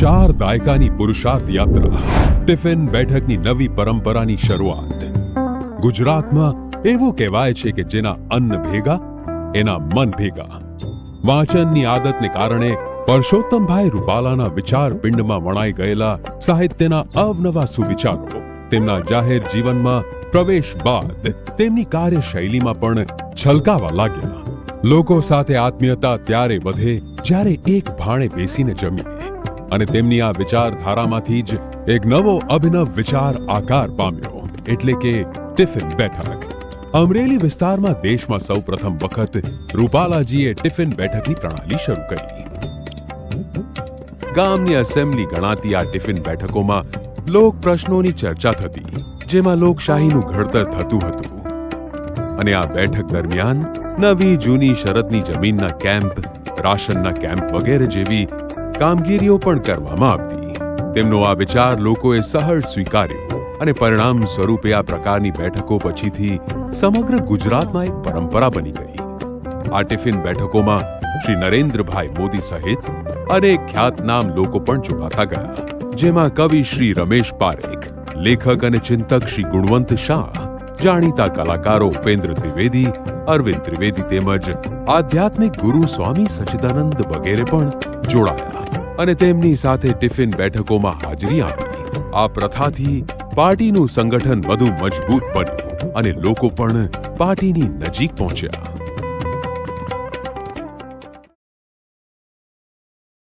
ચાર દાયકાની પુરુષાર્થ યાત્રા, ટિફિન બેઠકની નવી પરંપરાની શરૂઆત. ગુજરાતમાં એવું કહેવાય છે કે જેના અન્ન ભેગા, એના મન ભેગા. વાંચનની આદતને કારણે પરસોત્તમભાઈ રૂપાલાના વિચાર પિંડમાં વણાઈ ગયેલા સાહિત્યના અવનવા સુવિચારો, તેમના જાહેર જીવનમાં પ્રવેશ બાદ તેમની કાર્યશૈલીમાં પણ છલકાવા લાગ્યા. લોકો સાથે આત્મીયતા ત્યારે વધે જ્યારે એક ભાણે બેસીને જમીએ. અને તેમની આ વિચારધારામાંથી જ એક નવો અભિનવ વિચાર આકાર પામ્યો, એટલે કે ટિફિન બેઠક. અમરેલી વિસ્તારમાં દેશમાં સૌ પ્રથમ વખત રૂપાલાજીએ ટિફિન બેઠકની પ્રણાલી શરૂ કરી. ગામની એસેમ્બલી ગણાતી આ ટિફિન બેઠકોમાં લોક પ્રશ્નોની ચર્ચા થતી, જેમાં લોકશાહીનું ઘડતર થતું હતું. અને આ બેઠક દરમિયાન નવી જૂની શરતની જમીનના કેમ્પ, રાશનના કેમ્પ વગેરે જેવી કામગીરીઓ પણ કરવામાં આવતી. તેમનો આ વિચાર લોકોએ સહળ સ્વીકાર્યો અને પરિણામ સ્વરૂપે આ પ્રકારની બેઠકો પછીથી સમગ્ર ગુજરાતમાં એક પરંપરા બની ગઈ. આ ટિફિન બેઠકોમાં શ્રી નરેન્દ્રભાઈ મોદી સહિત અનેક ખ્યાતનામ લોકો પણ જોડાતા ગયા, જેમાં કવિ શ્રી રમેશ પારેખ, લેખક અને ચિંતક શ્રી ગુણવંત શાહ, જાણીતા કલાકારો ઉપેન્દ્ર ત્રિવેદી, અરવિંદ ત્રિવેદી તેમજ આધ્યાત્મિક ગુરુ સ્વામી સચિદાનંદ વગેરે પણ જોડાયા અને તેમની સાથે ટિફિન બેઠકોમાં હાજરી આપી. આ પ્રથાથી પાર્ટીનું સંગઠન વધુ મજબૂત બન્યું અને લોકો પણ પાર્ટીની નજીક પહોંચ્યા.